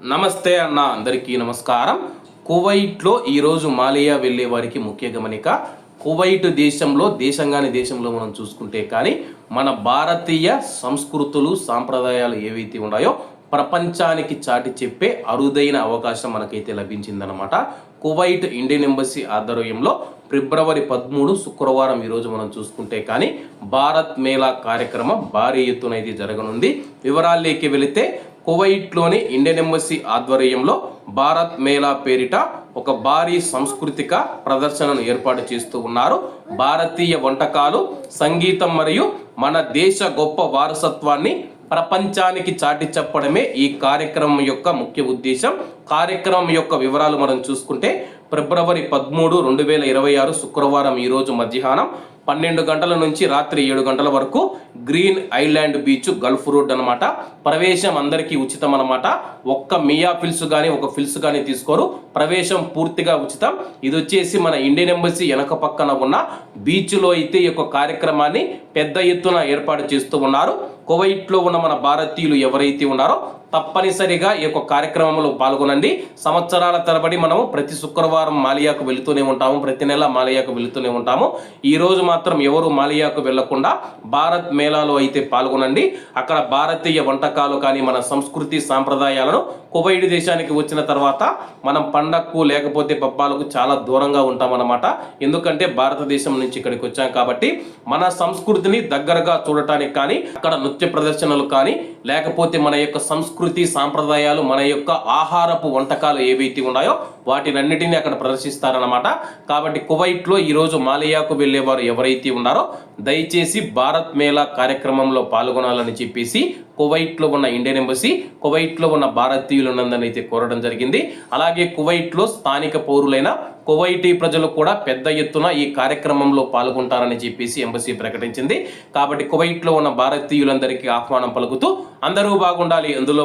నమస్తే అన్న అందరికీ నమస్కారం. కువైట్లో ఈరోజు మాలియా వెళ్ళే వారికి ముఖ్య గమనిక కువైట్ దేశంలో దేశంగాని దేశంలో మనం చూసుకుంటే కానీ మన భారతీయ సంస్కృతులు సాంప్రదాయాలు ఏవైతే ఉన్నాయో ప్రపంచానికి చాటి చెప్పే అరుదైన అవకాశం మనకైతే లభించిందనమాట కువైట్ ఇండియన్ ఎంబసీ ఆధ్వర్యంలో ఫిబ్రవరి పదమూడు శుక్రవారం ఈరోజు మనం చూసుకుంటే కానీ భారత్ మేళా కార్యక్రమం భారీ ఎత్తున అయితే జరగనుంది. వివరాల్లోకి వెళితే కువైట్లోని ఇండియన్ ఎంబసీ ఆధ్వర్యంలో భారత్ మేళా పేరిట ఒక భారీ సాంస్కృతిక ప్రదర్శనను ఏర్పాటు చేస్తూ ఉన్నారు. భారతీయ వంటకాలు సంగీతం మరియు మన దేశ గొప్ప వారసత్వాన్ని ప్రపంచానికి చాటి చెప్పడమే ఈ కార్యక్రమం యొక్క ముఖ్య ఉద్దేశం. కార్యక్రమం యొక్క వివరాలు మనం చూసుకుంటే ఫిబ్రవరి పదమూడు రెండు వేల ఇరవై ఆరు శుక్రవారం ఈరోజు మధ్యాహ్నం పన్నెండు గంటల నుంచి రాత్రి ఏడు గంటల వరకు green island beach gulf road అనమాట ప్రవేశం అందరికీ ఉచితం అనమాట ఒక్క మియా ఫిల్స్ కానీ ఒక ఫిల్స్ కానీ తీసుకోరు. ప్రవేశం పూర్తిగా ఉచితం. ఇది వచ్చేసి మన ఇండియన్ ఎంబసీ వెనక పక్కన ఉన్న బీచ్లో అయితే ఈ యొక్క కార్యక్రమాన్ని పెద్ద ఎత్తున ఏర్పాటు చేస్తూ ఉన్నారు. కువైట్లో ఉన్న మన భారతీయులు ఎవరైతే ఉన్నారో తప్పనిసరిగా ఈ యొక్క కార్యక్రమంలో పాల్గొనండి. సంవత్సరాల తరబడి మనము ప్రతి శుక్రవారం మాలియాకు వెళుతూనే ఉంటాము. ప్రతి నెల మాలియాకు వెళుతూనే ఉంటాము. ఈ రోజు మాత్రం ఎవరు మాలియాకు వెళ్ళకుండా భారత్ మేళాలో అయితే పాల్గొనండి. అక్కడ భారతీయ వంటకాలు కానీ మన సంస్కృతి సాంప్రదాయాలను కువైట్ దేశానికి వచ్చిన తర్వాత మనం పండక్కు లేకపోతే పబ్బాలకు చాలా దూరంగా ఉంటామన్నమాట. ఎందుకంటే భారతదేశం నుంచి ఇక్కడికి వచ్చాం కాబట్టి మన సంస్కృతిని దగ్గరగా చూడటానికి కానీ అక్కడ నృత్య ప్రదర్శనలు కానీ లేకపోతే మన యొక్క సంస్కృతి సాంప్రదాయాలు మన యొక్క ఆహారపు వంటకాలు ఏవైతే ఉన్నాయో వాటినన్నిటిని అక్కడ ప్రదర్శిస్తారనమాట కాబట్టి కువైట్లో ఈరోజు మాలియాకు వెళ్ళేవారు ఎవరైతే ఉన్నారో దయచేసి భారత్ మేళా కార్యక్రమంలో పాల్గొనాలని చెప్పేసి కువైట్లో ఉన్న ఇండియన్ ఎంబసీ కువైట్లో ఉన్న భారతీయులందరినీ అయితే కోరడం జరిగింది. అలాగే కువైట్లో స్థానిక పౌరులైన కువైటీ ప్రజలు కూడా పెద్ద ఎత్తున ఈ కార్యక్రమంలో పాల్గొంటారని చెప్పేసి ఎంబసీ ప్రకటించింది. కాబట్టి కువైట్లో ఉన్న భారతీయులందరికీ ఆహ్వానం పలుకుతూ అందరూ బాగుండాలి అందులో